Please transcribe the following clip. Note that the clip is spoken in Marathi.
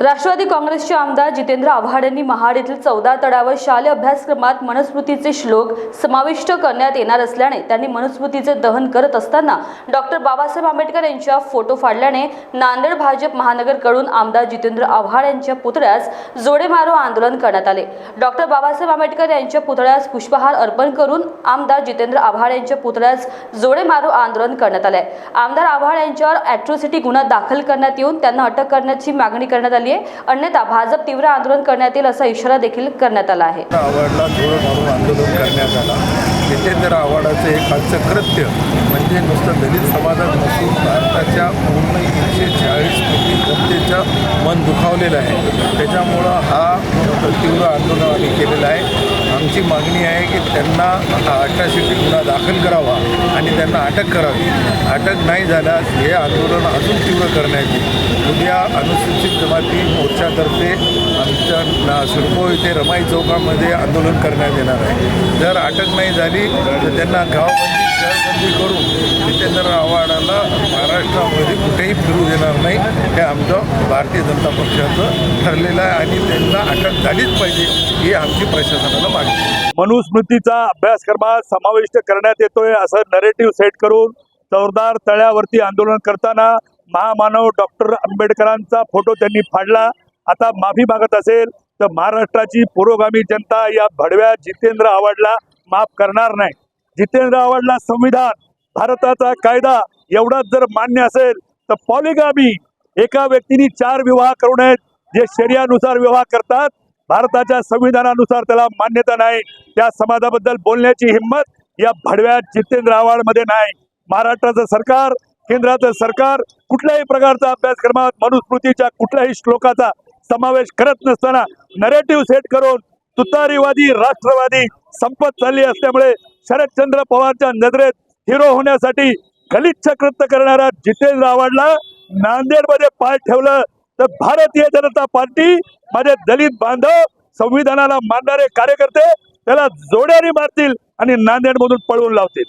राष्ट्रवादी काँग्रेसचे आमदार जितेंद्र आव्हाड यांनी महाड येथील चौदा तळावर शालेय अभ्यासक्रमात मनुस्मृतीचे श्लोक समाविष्ट करण्यात येणार असल्याने त्यांनी मनुस्मृतीचे दहन करत असताना डॉक्टर बाबासाहेब आंबेडकर यांच्या फोटो फाडल्याने नांदेड भाजप महानगरकडून आमदार जितेंद्र आव्हाड यांच्या पुतळ्यास जोडे मारो आंदोलन करण्यात आले. डॉक्टर बाबासाहेब आंबेडकर यांच्या पुतळ्यास पुष्पहार अर्पण करून आमदार जितेंद्र आव्हाड यांच्या पुतळ्यास जोडे मारो आंदोलन करण्यात आले. आमदार आव्हाड यांच्यावर अॅट्रॉसिटी गुन्हा दाखल करण्यात येऊन त्यांना अटक करण्याची मागणी करण्यात आली आहे. अन्यथा भाजप तीव्र आंदोलन करण्यात येईल असा इशारा देखील करण्यात आला आहे. आव्हाडला आंदोलन करण्यात आला. जितेंद्र आव्हाडाचं हे खालचं कृत्य म्हणजे नुसतं दलित समाजात नसून भारताच्या पूर्ण एकशे चाळीस कोटी जनतेचं मन दुखावलेलं आहे. त्याच्यामुळं हा तीव्र आंदोलन आम्ही केलेलं आहे. आमची मागणी आहे की त्यांना हा अट्रॅसिटी गुन्हा दाखल करावा आणि त्यांना अटक करावी. अटक नाही झाल्यास हे आंदोलन अजून तीव्र करण्याची उद्या अनुसूचित जमाती मोर्चातर्फे आमच्या ना सिडको इथे रमाई चौकामध्ये आंदोलन करण्यात येणार आहे. जर अटक नाही झाली तर त्यांना गावबंदी शहरबंदी करून जितेंद्र आव्हाडाला महाराष्ट्रामध्ये कुठेही फिरू देणार नाही हे आमचं भारतीय जनता पक्षाचं ठरलेलं आहे आणि त्यांना अटक झालीच पाहिजे ही आमची प्रशासनाला मागणी मनुस्मृतीचा अभ्यासक्रमात समाविष्ट करण्यात येतोय असं नरेटिव्ह सेट करून चौदार तळ्यावरती आंदोलन करताना महामानव डॉक्टर आंबेडकरांचा फोटो त्यांनी फाडला. आता माफी मागत असेल तर महाराष्ट्राची पुरोगामी जनता या भडव्या जितेंद्र आव्हाडला माफ करणार नाही. जितेंद्र आव्हाडला संविधान भारताचा कायदा एवढाच जर मान्य असेल तर पॉलिगामी एका व्यक्तीने चार विवाह करू नयेत. जे शर्यानुसार विवाह करतात भारताच्या संविधानानुसार त्याला मान्यता नाही. त्या समाजाबद्दल बोलण्याची हिंमत या भडव्या जितेंद्र आव्हाडमध्ये नाही. महाराष्ट्राचं सरकार केंद्राचं सरकार कुठल्याही प्रकारचा अभ्यासक्रमात मनुस्मृतीच्या कुठल्याही श्लोकाचा समावेश करत नसताना नरेटिव्ह सेट करून तुतारीवादी राष्ट्रवादी संपत चालली असल्यामुळे शरदचंद्र पवारच्या नजरेत हिरो होण्यासाठी गलिच्छ कृत्य करणारा जितेंद्र आव्हाडला नांदेडमध्ये पाय ठेवलं तर भारतीय जनता पार्टी माझे दलित बांधव संविधानाला मानणारे कार्यकर्ते त्याला जोड्याने मारतील आणि नांदेडमधून पळवून लावतील.